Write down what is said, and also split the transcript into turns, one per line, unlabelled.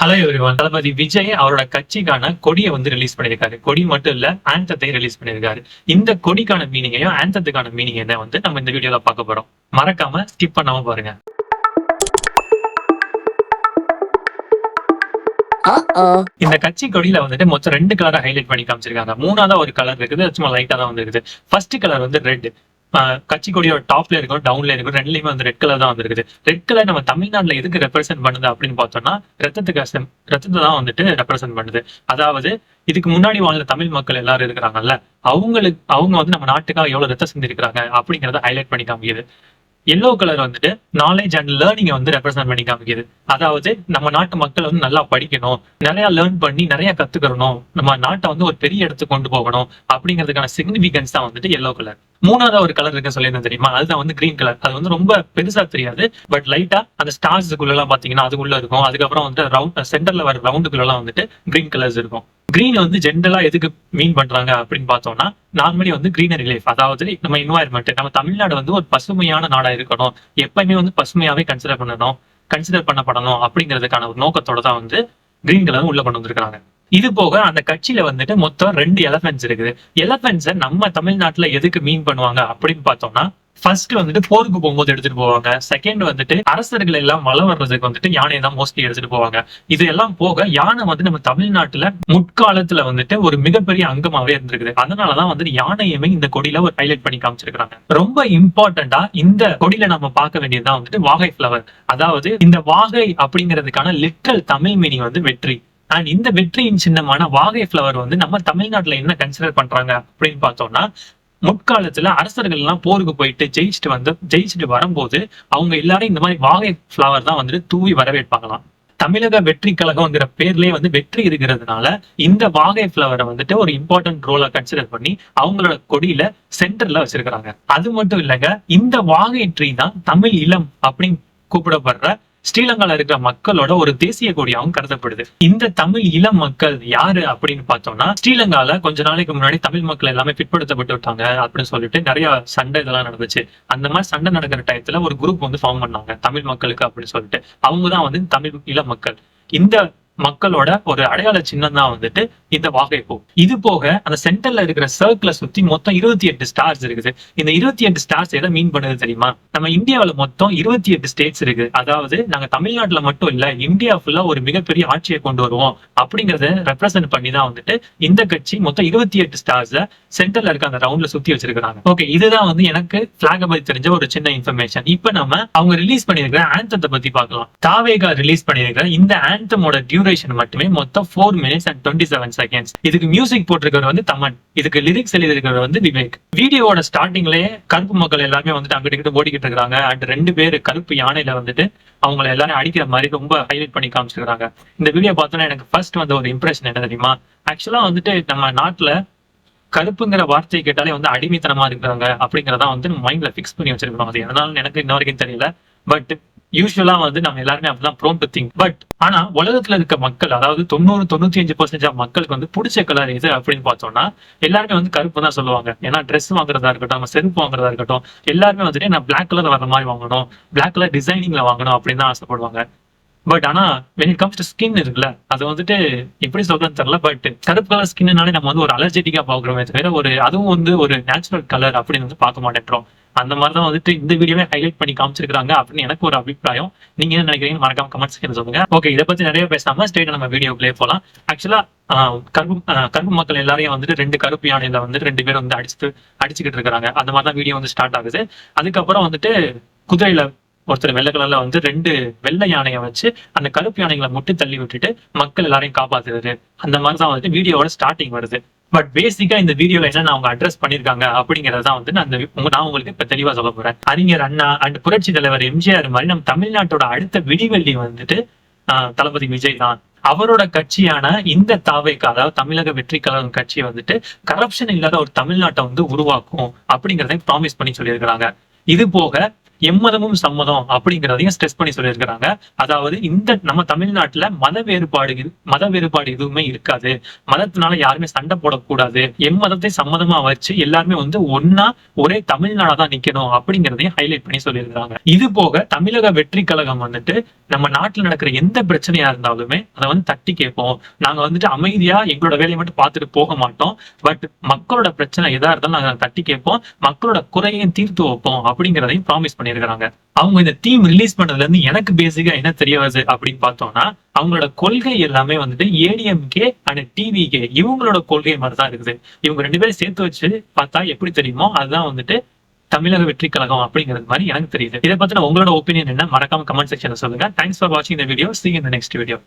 Hello everyone தளபதி விஜய் அவரோட கட்சிக்கான கொடியை வந்து ரிலீஸ் பண்ணியிருக்காரு. கொடி மட்டும் இல்ல ஆந்தத்தை ரிலீஸ் பண்ணியிருக்காரு. இந்த கொடிக்கான மீனிங்கையும் ஆந்தத்துக்கான மீனிங் என்ன வந்து நம்ம இந்த வீடியோல பார்க்க போறோம். மறக்காம ஸ்கிப் பண்ணாம பாருங்க. இந்த கட்சி கொடியில வந்துட்டு மொத்தம் ரெண்டு கலரை ஹைலைட் பண்ணி காமிச்சிருக்காங்க. மூணாவதா ஒரு கலர் இருக்குது சும்மா லைட்டா தான் வந்துருக்குது ஃபர்ஸ்ட் கலர் வந்து ரெட் கட்சி கொடியோட டாப்ல இருக்கும் டவுன்ல இருக்கும் ரெண்டுலயுமே வந்து ரெட் கலர் தான் வந்துருக்குது. ரெட் கலர் நம்ம தமிழ்நாட்டுல எதுக்கு ரெப்ரசென்ட் பண்ணுது அப்படின்னு பார்த்தோம்னா ரத்தத்துக்கு அசம் ரத்தத்தை தான் வந்துட்டு ரெப்ரசென்ட் பண்ணுது. அதாவது இதுக்கு முன்னாடி வாழ்ந்த தமிழ் மக்கள் எல்லாரும் இருக்கிறாங்கல்ல அவங்களுக்கு அவங்க வந்து நம்ம நாட்டுக்காக எவ்வளவு ரத்தம் செஞ்சிருக்கிறாங்க அப்படிங்கறத ஹைலைட் பண்ணி காமிக்குது. எல்லோ கலர் வந்துட்டு நாலேஜ் அண்ட் லேர்னிங்கை வந்து ரெப்ரசென்ட் பண்ணி காமிக்குது. அதாவது நம்ம நாட்டு மக்கள் வந்து நல்லா படிக்கணும் நிறைய லேர்ன் பண்ணி நிறைய கத்துக்கணும் நம்ம நாட்டை வந்து ஒரு பெரிய இடத்துக்கு கொண்டு போகணும் அப்படிங்கிறதுக்கான சிக்னிபிகன்ஸ் தான் வந்துட்டு எல்லோ கலர் மூணாவது ஒரு கலர் இருக்கு சொல்லியிருந்தேன் தெரியுமா? அதுதான் வந்து கிரீன் கலர் அது வந்து ரொம்ப பெருசா தெரியாது பட் லைட்டா அந்த ஸ்டார்ஸுக்குள்ள எல்லாம் பாத்தீங்கன்னா அதுக்குள்ள இருக்கும். அதுக்கப்புறம் வந்து ரவுண்ட் சென்டர்ல வர ரவுண்டுக்குள்ள எல்லாம் வந்துட்டு கிரீன் கலர்ஸ் இருக்கும். கிரீன் வந்து ஜென்ரலா எதுக்கு மீன் பண்றாங்க அப்படின்னு பார்த்தோம்னா நார்மலி வந்து கிரீனரி லைஃப் அதாவது நம்ம என்வாயர்மெண்ட் நம்ம தமிழ்நாடு வந்து ஒரு பசுமையான நாடா இருக்கணும். எப்பயுமே வந்து பசுமையாவே கன்சிடர் பண்ணணும் கன்சிடர் பண்ணப்படணும் அப்படிங்கிறதுக்கான ஒரு நோக்கத்தோட தான் வந்து கிரீன் கலர் உள்ள கொண்டு வந்திருக்காங்க இது போக அந்த கட்சியில வந்துட்டு மொத்தம் ரெண்டு எலஃபென்ட்ஸ் இருக்குது. எலஃபென்ட்ஸை நம்ம தமிழ்நாட்டுல எதுக்கு மீன் பண்ணுவாங்க அப்படின்னு பார்த்தோம்னா ஃபர்ஸ்ட் வந்துட்டு போருக்கு போகும்போது எடுத்துட்டு போவாங்க. செகண்ட் வந்துட்டு அரசர்கள் எல்லாம் வளம் வர்றதுக்கு வந்துட்டு யானையை தான் மோஸ்ட்லி எடுத்துட்டு போவாங்க. இது எல்லாம் போக யானை வந்து நம்ம தமிழ்நாட்டுல முற்காலத்துல வந்துட்டு ஒரு மிகப்பெரிய அங்கமாவே இருந்திருக்குது. அதனாலதான் வந்துட்டு யானையுமே இந்த கொடியில ஒரு ஹைலைட் பண்ணி காமிச்சிருக்காங்க ரொம்ப இம்பார்ட்டண்டா இந்த கொடியில நம்ம பார்க்க வேண்டியதுதான் வந்துட்டு வாகை பிளவர் அதாவது இந்த வாகை அப்படிங்கிறதுக்கான லிட்டல் தமிழ் மீனிங் வந்து வெற்றி. அண்ட் இந்த வெற்றியின் சின்னமான வாகை ஃபிளவர் வந்து நம்ம தமிழ்நாட்டுல என்ன கன்சிடர் பண்றாங்க அப்படின்னு பார்த்தோம்னா முற்காலத்துல அரசர்கள் எல்லாம் போருக்கு போயிட்டு ஜெயிச்சுட்டு வந்து ஜெயிச்சுட்டு வரும்போது அவங்க எல்லாரும் இந்த மாதிரி வாகை ஃபிளவர் தான் வந்துட்டு தூவி வரவேற்பாங்களாம். தமிழக வெற்றி கழகம்ங்கிற பேர்லயே வந்து வெற்றி இருக்கிறதுனால இந்த வாகை ஃபிளவரை வந்துட்டு ஒரு இம்பார்ட்டன்ட் ரோலை கன்சிடர் பண்ணி அவங்களோட கொடியில சென்டர்ல வச்சிருக்கிறாங்க. அது மட்டும் இல்லைங்க இந்த வாகை ட்ரீ தான் தமிழ் இளம் அப்படின்னு கூப்பிடப்படுற ஸ்ரீலங்கால இருக்கிற மக்களோட ஒரு தேசிய கொடியாகவும் கருதப்படுது. இந்த தமிழ் இளம் மக்கள் யாரு அப்படின்னு பார்த்தோம்னா ஸ்ரீலங்கால கொஞ்ச நாளைக்கு முன்னாடி தமிழ் மக்கள் எல்லாமே பிற்படுத்தப்பட்டு விட்டாங்க அப்படின்னு சொல்லிட்டு நிறைய சண்டை இதெல்லாம் நடந்துச்சு. அந்த மாதிரி சண்டை நடக்கிற டயத்துல ஒரு குரூப் வந்து ஃபார்ம் பண்ணாங்க தமிழ் மக்களுக்கு அப்படின்னு சொல்லிட்டு. அவங்க தான் வந்து தமிழ் இளம் மக்கள். இந்த மக்களோட ஒரு அடையாள சின்னம் தான் வந்துட்டு இந்த வாகைப்பூ. இது போக அந்த சென்டர்ல இருக்கிற சர்க்கிளை சுத்தி மொத்தம் இருபத்தி எட்டு ஸ்டார்ஸ் இருக்குது. இந்த இருபத்தி எட்டு ஸ்டார்ஸ் எதை மீன் பண்ணுது தெரியுமா? நம்ம இந்தியாவுல மொத்தம் இருபத்தி எட்டு ஸ்டேட்ஸ் இருக்கு. அதாவது நாங்க தமிழ்நாட்டுல மட்டும் இல்ல இந்தியா ஃபுல்லா ஒரு மிகப்பெரிய ஆட்சியை கொண்டு வருவோம். அப்படிங்கறத ரெப்ரசென்ட் பண்ணி தான் வந்துட்டு இந்த கட்சி மொத்தம் இருபத்தி எட்டு ஸ்டார்ஸ் சென்டர்ல இருக்க அந்த ரவுண்ட்ல சுத்தி வச்சிருக்காங்க ஓகே இதுதான் வந்து எனக்கு பிளாக பத்தி தெரிஞ்ச ஒரு சின்ன இன்ஃபர்மேஷன் இப்ப நம்ம அவங்க ரிலீஸ் பண்ணிருக்கிற ஆந்தத்தை பத்தி பார்க்கலாம். தாவேகா ரிலீஸ் பண்ணிருக்கிற இந்த ஆந்தமோட டியூரேஷன் மட்டுமே மொத்தம் four minutes and twenty seven seconds இதுக்கு மியூசிக் போட்டிருக்கிறவர் வந்து தமன். இதுக்கு லிரிக்ஸ் எழுதியிருக்கிறது வந்து விவேக். வீடியோவோட ஸ்டார்டிங்லயே கருப்பு மக்கள் எல்லாமே வந்துட்டு அங்கிட்டு இங்கிட்டு ஓடிக்கிட்டு இருக்காங்க அண்ட் ரெண்டு பேர் கருப்பு யானையில வந்துட்டு அவங்கள எல்லாரும் அடிக்கிற மாதிரி ரொம்ப ஹைலைட் பண்ணி காமிச்சிருக்காங்க இந்த வீடியோ பார்த்தோன்னா எனக்கு ஃபர்ஸ்ட் வந்த ஒரு இம்ப்ரெஷன் என்ன தெரியுமா? ஆக்சுவலா வந்துட்டு நம்ம நாட்டுல கருப்புங்கிற வார்த்தையை கேட்டாலே வந்து அடிமைத்தனமா இருக்கிறாங்க அப்படிங்கிறதா வந்து மைண்ட்ல ஃபிக்ஸ் பண்ணி வச்சிருக்கிறோம் அது. எதனால எனக்கு இன்ன வரைக்கும் தெரியல. பட் யூஸ்வலா வந்து நம்ம எல்லாருமே அப்படிதான் ப்ரோன் டு திங்க் பட் ஆனா உலகத்துல இருக்க மக்கள் அதாவது தொண்ணூறு தொண்ணூத்தி அஞ்சு பர்சன்டேஜ் மக்களுக்கு வந்து பிடிச்ச கலர் எது அப்படின்னு பார்த்தோம்னா எல்லாருமே வந்து கருப்பு தான் சொல்லுவாங்க. ஏன்னா ட்ரெஸ் வாங்குறதா இருக்கட்டும் நம்ம செருப்பு வாங்குறதா இருக்கட்டும் எல்லாருமே வந்துட்டு நான் பிளாக் கலர் வர மாதிரி வாங்கணும் பிளாக் கலர் டிசைனிங்ல வாங்கணும் அப்படின்னு தான் ஆசைப்படுவாங்க. பட் ஆனா when it comes to skin இருக்குல்ல அது வந்துட்டு எப்படி சொல்றதுன்னு தெரியல பட் கருப்பு கலர் ஸ்கின்னாலே நம்ம வந்து ஒரு அலர்ஜெட்டிக்கா பாக்குறோமே தவிர ஒரு அதுவும் வந்து ஒரு நேச்சுரல் கலர் அப்படின்னு வந்து பார்க்க மாட்டேன்றோம். அந்த மாதிரி தான் வந்துட்டு இந்த வீடியோவே ஹைலைட் பண்ணி காமிச்சிருக்காங்க அப்படின்னு எனக்கு ஒரு அபிப்பிராயம். நீங்க என்ன நினைக்கிறீங்க மறக்காம கமெண்ட் செக்ஷன் சொல்லுங்க. ஓகே இதை பத்தி நிறைய பேசாம ஸ்டேட் நம்ம வீடியோக்குள்ளே போலாம். ஆக்சுவலா கருப்பு கருப்பு மக்கள் எல்லாரையும் வந்துட்டு ரெண்டு கருப்பு யானையில வந்துட்டு ரெண்டு பேரும் வந்து அடிச்சுட்டு அடிச்சுக்கிட்டு இருக்காங்க அந்த மாதிரி தான் வீடியோ வந்து ஸ்டார்ட் ஆகுது. அதுக்கப்புறம் வந்துட்டு குதிரையில ஒருத்தர் வெள்ளை கலர்ல வந்து ரெண்டு வெள்ளை யானையை வச்சு அந்த கருப்பு யானைகளை முட்டு தள்ளி விட்டுட்டு மக்கள் எல்லாரையும் காப்பாத்துறது அந்த மாதிரி தான் வந்துட்டு வீடியோவோட ஸ்டார்டிங் வருது. பட் பேசிக்கா இந்த வீடியோல என்ன அவங்க அட்ரஸ் பண்ணிருக்காங்க அப்படிங்கறத வந்து நான் அந்த நான் உங்களுக்கு இப்ப தெளிவா சொல்ல போறேன். அறிஞர் அண்ணா அண்ட் புரட்சி தலைவர் எம்ஜிஆர் மாதிரி நம்ம தமிழ்நாட்டோட அடுத்த விடிவெள்ளி வந்துட்டு ஆஹ், தளபதி விஜய் தான். அவரோட கட்சியான இந்த தாவைக்கு அதாவது தமிழக வெற்றி கழகம் கட்சி வந்துட்டு கரப்ஷன் இல்லாத ஒரு தமிழ்நாட்டை வந்து உருவாக்கும் அப்படிங்கறத ப்ராமிஸ் பண்ணி சொல்லியிருக்கிறாங்க. இது போக எம்மதமும் சம்மதம் அப்படிங்கிறதையும் ஸ்ட்ரெஸ் பண்ணி சொல்லியிருக்கிறாங்க. அதாவது இந்த நம்ம தமிழ்நாட்டுல மத வேறுபாடு மத வேறுபாடு எதுவுமே இருக்காது. மதத்தினால யாருமே சண்டை போடக்கூடாது. எம்மதத்தை சம்மதமா வச்சு எல்லாருமே வந்து ஒன்னா ஒரே தமிழ்நாடா தான் நிக்கணும் அப்படிங்கிறதையும் ஹைலைட் பண்ணி சொல்லியிருக்கிறாங்க. இது போக தமிழக வெற்றி கழகம் வந்துட்டு நம்ம நாட்டுல நடக்கிற எந்த பிரச்சனையா இருந்தாலுமே அதை வந்து தட்டி கேட்போம். நாங்க வந்துட்டு அமைதியா எங்களோட வேலையை மட்டும் பார்த்துட்டு போக மாட்டோம். பட் மக்களோட பிரச்சனை எதா இருந்தாலும் நாங்க தட்டி கேட்போம். மக்களோட குறையையும் தீர்த்து வைப்போம் அப்படிங்கிறதையும் ப்ராமிஸ் பண்ணி பண்ணியிருக்கிறாங்க அவங்க இந்த டீம் ரிலீஸ் பண்ணதுல இருந்து எனக்கு பேசிக்கா என்ன தெரிய வருது அப்படின்னு பார்த்தோம்னா அவங்களோட கொள்கை எல்லாமே வந்துட்டு ஏடிஎம்கே அண்ட் டிவிகே இவங்களோட கொள்கை மாதிரி தான் இருக்குது. இவங்க ரெண்டு பேரும் சேர்த்து வச்சு பார்த்தா எப்படி தெரியுமோ அதுதான் வந்துட்டு தமிழக வெற்றி கழகம் அப்படிங்கிறது மாதிரி எனக்கு தெரியுது. இதை பத்தின உங்களோட ஒப்பீனியன் என்ன மறக்காம கமெண்ட் செக்ஷன்ல சொல்லுங்க. தேங்க்ஸ் ஃபார் வாட்சிங் இந்த வீடியோ சி இந்த நெக்ஸ்ட் வீடியோ